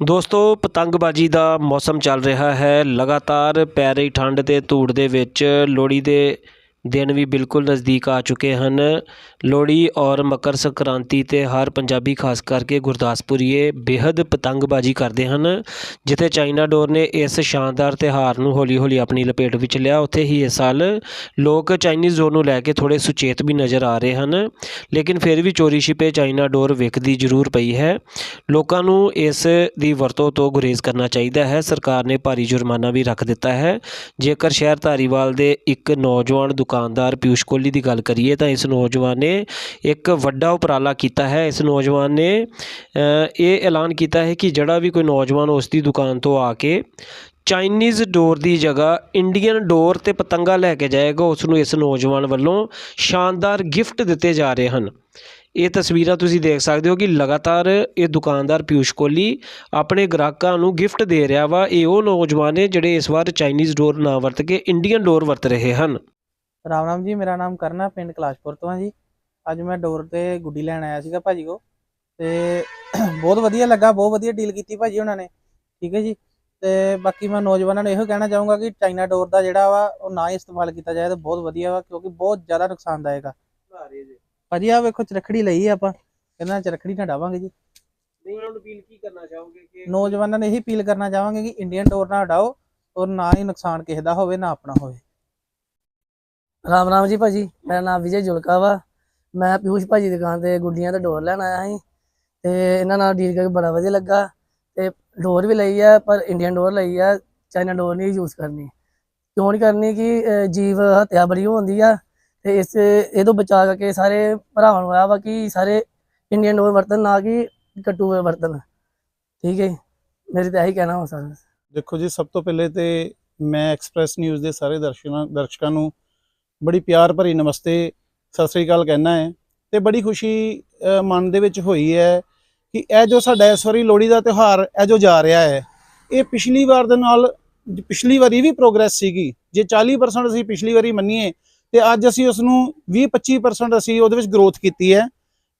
ਦੋਸਤੋ, ਪਤੰਗਬਾਜ਼ੀ ਦਾ ਮੌਸਮ ਚੱਲ ਰਿਹਾ ਹੈ। ਲਗਾਤਾਰ ਪੈ ਰਹੀ ਠੰਡ ਤੇ ਧੂੜ ਦੇ ਵਿੱਚ ਲੋਹੜੀ ਦੇ ਦਿਨ ਵੀ ਬਿਲਕੁਲ ਨਜ਼ਦੀਕ ਆ ਚੁੱਕੇ ਹਨ। ਲੋਹੜੀ ਔਰ ਮਕਰ ਸੰਕ੍ਰਾਂਤੀ ਤੇ ਹਰ ਪੰਜਾਬੀ ਖਾਸ ਕਰਕੇ ਗੁਰਦਾਸਪੁਰੀਏ ਬੇਹੱਦ ਪਤੰਗਬਾਜ਼ੀ ਕਰਦੇ ਹਨ, ਜਿੱਥੇ ਚਾਈਨਾ ਡੋਰ ਨੇ ਇਸ ਸ਼ਾਨਦਾਰ ਤਿਉਹਾਰ ਨੂੰ ਹੌਲੀ-ਹੌਲੀ ਆਪਣੀ ਲਪੇਟ ਵਿੱਚ ਲਿਆ। ਉੱਥੇ ਹੀ ਇਸ ਸਾਲ ਲੋਕ ਚਾਈਨੀਜ਼ ਡੋਰ ਨੂੰ ਲੈ ਕੇ ਥੋੜ੍ਹੇ ਸੁਚੇਤ ਵੀ ਨਜ਼ਰ ਆ ਰਹੇ ਹਨ, ਲੇਕਿਨ ਫਿਰ ਵੀ ਚੋਰੀ ਛਿਪੇ ਚਾਈਨਾ ਡੋਰ ਵਿਕਦੀ ਜ਼ਰੂਰ ਪਈ ਹੈ। ਲੋਕਾਂ ਨੂੰ ਇਸ ਦੀ ਵਰਤੋਂ ਤੋਂ ਗੁਰੇਜ਼ ਕਰਨਾ ਚਾਹੀਦਾ ਹੈ। ਸਰਕਾਰ ਨੇ ਭਾਰੀ ਜੁਰਮਾਨਾ ਵੀ ਰੱਖ ਦਿੱਤਾ ਹੈ। ਜੇਕਰ ਸ਼ਹਿਰ ਧਾਰੀਵਾਲ ਦੇ ਇੱਕ ਨੌਜਵਾਨ ਦੁਕਾਨਦਾਰ ਪਿਊਸ਼ ਕੋਹਲੀ ਦੀ ਗੱਲ ਕਰੀਏ ਤਾਂ ਇਸ ਨੌਜਵਾਨ ਨੇ ਇੱਕ ਵੱਡਾ ਉਪਰਾਲਾ ਕੀਤਾ ਹੈ। ਇਸ ਨੌਜਵਾਨ ਨੇ ਇਹ ਐਲਾਨ ਕੀਤਾ ਹੈ ਕਿ ਜਿਹੜਾ ਵੀ ਕੋਈ ਨੌਜਵਾਨ ਉਸ ਦੀ ਦੁਕਾਨ ਤੋਂ ਆ ਕੇ ਚਾਈਨੀਜ਼ ਡੋਰ ਦੀ ਜਗ੍ਹਾ ਇੰਡੀਅਨ ਡੋਰ ਤੇ ਪਤੰਗਾ ਲੈ ਕੇ ਜਾਏਗਾ, ਉਸ ਨੂੰ ਇਸ ਨੌਜਵਾਨ ਵੱਲੋਂ ਸ਼ਾਨਦਾਰ ਗਿਫਟ ਦਿੱਤੇ ਜਾ ਰਹੇ ਹਨ। ਇਹ ਤਸਵੀਰਾਂ ਤੁਸੀਂ ਦੇਖ ਸਕਦੇ ਹੋ ਕਿ ਲਗਾਤਾਰ ਇਹ ਦੁਕਾਨਦਾਰ ਪਿਊਸ਼ ਕੋਹਲੀ ਆਪਣੇ ਗ੍ਰਾਹਕਾਂ ਨੂੰ ਗਿਫਟ ਦੇ ਰਿਹਾ ਵਾ। ਇਹ ਉਹ ਨੌਜਵਾਨ ਨੇ ਜਿਹੜੇ ਇਸ ਵਾਰ ਚਾਈਨੀਜ਼ ਡੋਰ ਨਾ ਵਰਤ ਕੇ ਇੰਡੀਅਨ ਡੋਰ ਵਰਤ ਰਹੇ ਹਨ। ਰਾਮ ਰਾਮ ਜੀ ਮੇਰਾ ਨਾਮ ਕਰਨਾ ਪਿੰਡ ਕਲਾਸ਼ਪੁਰ ਤੋਂ ਆ ਜੀ। ਅੱਜ ਮੈਂ ਡੋਰ ਤੇ ਗੁੱਡੀ ਲੈਣ ਆਇਆ ਸੀਗਾ ਭਾਜੀ ਕੋ ਤੇ ਬਹੁਤ ਵਧੀਆ ਲੱਗਾ ਬਹੁਤ ਵਧੀਆ ਡੀਲ ਕੀਤੀ ਭਾਜੀ ਉਹਨਾਂ ਨੇ। ਠੀਕ ਹੈ ਜੀ। ਤੇ ਬਾਕੀ ਮੈਂ ਨੌਜਵਾਨਾਂ ਨੂੰ ਇਹੋ ਕਹਿਣਾ ਚਾਹੂੰਗਾ ਕਿ ਚਾਈਨਾ ਡੋਰ ਦਾ ਜਿਹੜਾ ਵਾ ਉਹ ਨਾ ਇਸਤੇਮਾਲ ਕੀਤਾ ਜਾਏ ਤਾਂ ਬਹੁਤ ਵਧੀਆ ਵਾ ਕਿਉਂਕਿ ਬਹੁਤ ਜ਼ਿਆਦਾ ਨੁਕਸਾਨਦਾਇਕ ਆ। ਭਾਜੀ ਆ ਵੇਖੋ ਚਰਖੜੀ ਲਈ ਆਪਾਂ। ਇਹਨਾਂ ਚਰਖੜੀ ਨਾ ਡਾਵਾਂਗੇ ਜੀ। ਨਹੀਂ ਉਹਨਾਂ ਨੂੰ ਅਪੀਲ ਕੀ ਕਰਨਾ ਚਾਹੋਗੇ ਕਿ ਨੌਜਵਾਨਾਂ ਨੂੰ ਇਹੀ ਅਪੀਲ ਕਰਨਾ ਚਾਹਾਂਗੇ ਕਿ ਇੰਡੀਅਨ ਡੋਰ ਨਾ ਹਟਾਓ ਔਰ ਨਾ ਹੀ ਨੁਕਸਾਨ ਕਿਸੇ ਦਾ ਹੋਵੇ ਨਾ ਆਪਣਾ ਹੋਵੇ। ਰਾਮ ਰਾਮ ਜੀ ਭਾਜੀ, ਮੇਰਾ ਨਾਮ ਵਿਜੇ ਜੁਲਕਾ ਵਾ। ਮੈਂ ਪਿਊਸ਼ ਭਾਜੀ ਦੀ ਦੁਕਾਨ ਤੇ ਗੁੱਡੀਆਂ ਦਾ ਡੋਰ ਲੈਣ ਆਇਆ ਸੀ ਤੇ ਇਹਨਾਂ ਨਾਲ ਡੀਲ ਕਰਕੇ ਬੜਾ ਵਧੀਆ ਲੱਗਾ ਤੇ ਡੋਰ ਵੀ ਲਈ ਆ, ਪਰ ਇੰਡੀਅਨ ਡੋਰ ਲਈ ਆ ਚਾਈਨਾ ਡੋਰ ਨਹੀਂ ਯੂਜ਼ ਕਰਨੀ। ਕਿਉਂ ਨਹੀਂ ਕਰਨੀ ਕਿ ਜੀਵ ਹੱਤਿਆ ਬੜੀ ਹੁੰਦੀ ਆ ਤੇ ਇਸ, ਇਹ ਤੋਂ ਬਚਾ ਕਰਕੇ ਸਾਰੇ ਭਰਾਵਾਂ ਨੂੰ ਆਇਆ ਵਾ ਕਿ ਸਾਰੇ ਇੰਡੀਅਨ ਡੋਰ ਵਰਤਨ ਨਾ ਕਿ ਕੱਟੂ ਵਰਤਨ ਠੀਕ ਹੈ ਮੇਰੀ ਤਾਂ ਇਹੀ ਕਹਿਣਾ ਹੋ ਸਕਦਾ। ਦੇਖੋ ਜੀ, ਸਭ ਤੋਂ ਪਹਿਲੇ ਤੇ ਮੈਂ ਐਕਸਪ੍ਰੈਸ ਨਿਊਜ਼ ਦੇ ਸਾਰੇ ਦਰਸ਼ਕਾਂ ਦਰਸ਼ਕਾਂ ਨੂੰ ਬੜੀ ਪਿਆਰ ਭਰੀ ਨਮਸਤੇ, ਸਤਿ ਸ੍ਰੀ ਅਕਾਲ ਕਹਿਣਾ ਹੈ। ਤੇ ਬੜੀ ਖੁਸ਼ੀ ਮਨ ਦੇ ਵਿੱਚ ਹੋਈ ਹੈ ਕਿ ਇਹ ਜੋ ਸਾਡਾ ਇਸ ਵਾਰੀ ਲੋਹੜੀ ਦਾ ਤਿਉਹਾਰ ਇਹ ਜੋ ਜਾ ਰਿਹਾ ਹੈ, ਇਹ ਪਿਛਲੀ ਵਾਰ ਦੇ ਨਾਲ, ਪਿਛਲੀ ਵਾਰੀ ਵੀ ਪ੍ਰੋਗਰੈਸ ਸੀਗੀ। ਜੇ 40% ਅਸੀਂ ਪਿਛਲੀ ਵਾਰੀ ਮੰਨੀਏ, ਤੇ ਅੱਜ ਅਸੀਂ ਉਸ ਨੂੰ 20-25% ਅਸੀਂ ਉਹਦੇ ਵਿੱਚ ਗਰੋਥ ਕੀਤੀ ਹੈ।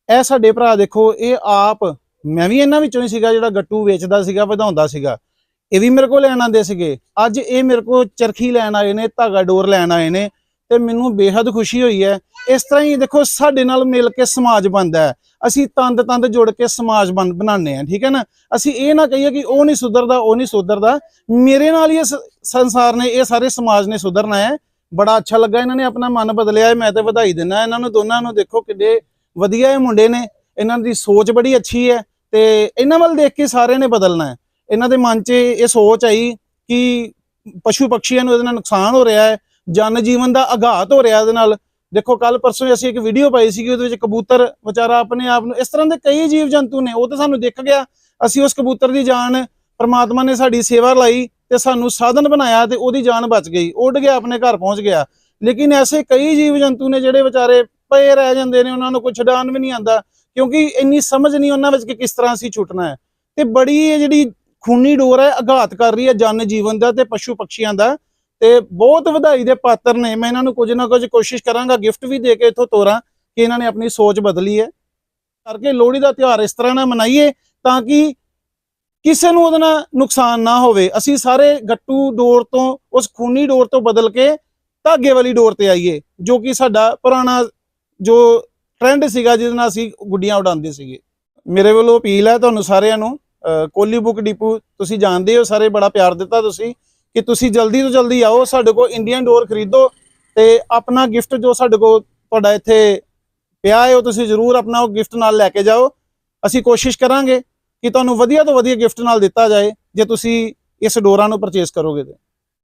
ਇਹ ਸਾਡੇ ਭਰਾ ਦੇਖੋ, ਇਹ ਆਪ, ਮੈਂ ਵੀ ਇਹਨਾਂ ਵਿੱਚੋਂ ਹੀ ਸੀਗਾ ਜਿਹੜਾ ਗੱਟੂ ਵੇਚਦਾ ਸੀਗਾ, ਵਧਾਉਂਦਾ ਸੀਗਾ। ਇਹ ਵੀ ਮੇਰੇ ਕੋਲ ਲੈਣ ਆਉਂਦੇ ਸੀਗੇ। ਅੱਜ ਇਹ ਮੇਰੇ ਕੋਲ ਚਰਖੀ ਲੈਣ ਆਏ ਨੇ, ਧਾਗਾ ਡੋਰ ਲੈਣ ਆਏ ਨੇ। ਤੇ ਮੈਨੂੰ ਬੇਹੱਦ ਖੁਸ਼ੀ ਹੋਈ ਹੈ। ਇਸ ਤਰ੍ਹਾਂ ਹੀ ਦੇਖੋ, ਸਾਡੇ ਨਾਲ ਮਿਲ ਕੇ ਸਮਾਜ ਬਣਦਾ ਹੈ। ਅਸੀਂ ਤੰਦ ਤੰਦ ਜੁੜ ਕੇ ਸਮਾਜ ਬਣ ਬਣਾਉਂਦੇ ਆ ਠੀਕ ਹੈ ਨਾ? ਅਸੀਂ ਇਹ ਨਾ ਕਹੀਏ ਕਿ ਉਹ ਨਹੀਂ ਸੁਧਰਦਾ, ਉਹ ਨਹੀਂ ਸੁਧਰਦਾ। ਮੇਰੇ ਨਾਲ ਹੀ ਇਹ ਸ- ਸੰਸਾਰ ਨੇ, ਇਹ ਸਾਰੇ ਸਮਾਜ ਨੇ ਸੁਧਰਨਾ ਹੈ। ਬੜਾ ਅੱਛਾ ਲੱਗਾ ਇਹਨਾਂ ਨੇ ਆਪਣਾ ਮਨ ਬਦਲਿਆ ਹੈ, ਮੈਂ ਤੇ ਵਧਾਈ ਦਿੰਦਾ ਇਹਨਾਂ ਨੂੰ, ਦੋਨਾਂ ਨੂੰ ਦੇਖੋ ਕਿੱਡੇ ਵਧੀਆ ਇਹ ਮੁੰਡੇ ਨੇ। ਇਹਨਾਂ ਦੀ ਸੋਚ ਬੜੀ ਅੱਛੀ ਹੈ ਤੇ ਇਹਨਾਂ ਵੱਲ ਦੇਖ ਕੇ ਸਾਰਿਆਂ ਨੇ ਬਦਲਣਾ ਹੈ। ਇਹਨਾਂ ਦੇ ਮਨ 'ਚ ਇਹ ਸੋਚ ਆਈ ਕਿ ਪਸ਼ੂ ਪਕਸ਼ੀਆਂ ਨੂੰ ਇਹਦੇ ਨਾਲ ਨੁਕਸਾਨ ਹੋ ਰਿਹਾ ਹੈ। ਜਨ ਜੀਵਨ ਦਾ ਆਘਾਤ ਹੋ ਰਿਹਾ ਇਹਦੇ ਨਾਲ। ਦੇਖੋ ਕੱਲ ਪਰਸੋਂ ਅਸੀਂ ਇੱਕ ਵੀਡੀਓ ਪਾਈ ਸੀਗੀ, ਉਹਦੇ ਵਿੱਚ ਕਬੂਤਰ, ਵਿਚਾਰਾ ਆਪਣੇ ਆਪ ਨੂੰ, ਇਸ ਤਰ੍ਹਾਂ ਦੇ ਕਈ ਜੀਵ ਜੰਤੂ ਨੇ, ਉਹ ਤਾਂ ਸਾਨੂੰ ਦਿਖ ਗਿਆ। ਅਸੀਂ ਉਸ ਕਬੂਤਰ ਦੀ ਜਾਨ, ਪਰਮਾਤਮਾ ਨੇ ਸਾਡੀ ਸੇਵਾ ਲਈ ਤੇ ਸਾਨੂੰ ਸਾਧਨ ਬਣਾਇਆ ਤੇ ਉਹਦੀ ਜਾਨ ਬਚ ਗਈ। ਉੱਡ ਗਿਆ, ਆਪਣੇ ਘਰ ਪਹੁੰਚ ਗਿਆ। ਲੇਕਿਨ ਐਸੇ ਕਈ ਜੀਵ ਜੰਤੂ ਨੇ ਜਿਹੜੇ ਵਿਚਾਰੇ ਪਏ ਰਹਿ ਜਾਂਦੇ ਨੇ, ਉਹਨਾਂ ਨੂੰ ਕੋਈ ਛਡਾਣ ਵੀ ਨਹੀਂ ਆਂਦਾ ਕਿਉਂਕਿ ਇੰਨੀ ਸਮਝ ਨਹੀਂ ਉਹਨਾਂ ਵਿੱਚ ਕਿ ਕਿਸ ਤਰ੍ਹਾਂ ਅਸੀਂ ਛੁੱਟਣਾ ਹੈ। ਤੇ ਬੜੀ ਇਹ ਜਿਹੜੀ ਖੂਨੀ ਡੋਰ ਹੈ ਆਘਾਤ ਕਰ ਰਹੀ ਹੈ ਜਨ ਜੀਵਨ ਦਾ ਤੇ ਪਸ਼ੂ ਪਕਸ਼ੀਆਂ ਦਾ। ਤੇ ਬਹੁਤ ਵਧਾਈ ਦੇ ਪਾਤਰ ਨੇ। ਮੈਂ ਇਹਨਾਂ ਨੂੰ ਕੁਝ ਨਾ ਕੁਝ ਕੋਸ਼ਿਸ਼ ਕਰਾਂਗਾ, ਗਿਫਟ ਵੀ ਦੇ ਕੇ ਇੱਥੋਂ ਤੋਰਾਂ ਕਿ ਇਹਨਾਂ ਨੇ ਆਪਣੀ ਸੋਚ ਬਦਲੀ ਹੈ। ਕਰਕੇ ਲੋਹੜੀ ਦਾ ਤਿਉਹਾਰ ਇਸ ਤਰ੍ਹਾਂ ਨਾਲ ਮਨਾਈਏ ਤਾਂ ਕਿ ਕਿਸੇ ਨੂੰ ਉਹਦੇ ਨਾਲ ਨੁਕਸਾਨ ਨਾ ਹੋਵੇ। ਅਸੀਂ ਸਾਰੇ ਗੱਟੂ ਡੋਰ ਤੋਂ, ਉਸ ਖੂਨੀ ਡੋਰ ਤੋਂ ਬਦਲ ਕੇ ਧਾਗੇ ਵਾਲੀ ਡੋਰ ਤੇ ਆਈਏ, ਜੋ ਕਿ ਸਾਡਾ ਪੁਰਾਣਾ ਜੋ ਟ੍ਰੈਂਡ ਸੀਗਾ, ਜਿਹਦੇ ਨਾਲ ਅਸੀਂ ਗੁੱਡੀਆਂ ਉਡਾਉਂਦੇ ਸੀਗੇ। ਮੇਰੇ ਵੱਲੋਂ ਅਪੀਲ ਹੈ ਤੁਹਾਨੂੰ ਸਾਰਿਆਂ ਨੂੰ, ਅਹ ਕੋਹਲੀ ਬੁੱਕ ਡਿਪੂ, ਤੁਸੀਂ ਜਾਣਦੇ ਹੋ, ਸਾਰੇ ਬੜਾ ਪਿਆਰ ਦਿੱਤਾ ਤੁਸੀਂ। ਕਿ ਤੁਸੀਂ ਜਲਦੀ ਤੋਂ ਜਲਦੀ ਆਓ, ਸਾਡੇ ਕੋਲ ਇੰਡੀਅਨ ਡੋਰ ਖਰੀਦੋ ਤੇ ਆਪਣਾ ਗਿਫਟ ਜੋ ਸਾਡੇ ਕੋਲ ਤੁਹਾਡਾ ਇੱਥੇ ਪਿਆ ਹੈ, ਉਹ ਤੁਸੀਂ ਜ਼ਰੂਰ ਆਪਣਾ ਉਹ ਗਿਫਟ ਨਾਲ ਲੈ ਕੇ ਜਾਓ। ਅਸੀਂ ਕੋਸ਼ਿਸ਼ ਕਰਾਂਗੇ ਕਿ ਤੁਹਾਨੂੰ ਵਧੀਆ ਤੋਂ ਵਧੀਆ ਗਿਫਟ ਨਾਲ ਦਿੱਤਾ ਜਾਏ, ਜੇ ਤੁਸੀਂ ਇਸ ਡੋਰਾਂ ਨੂੰ ਪਰਚੇਸ ਕਰੋਗੇ ਤੇ।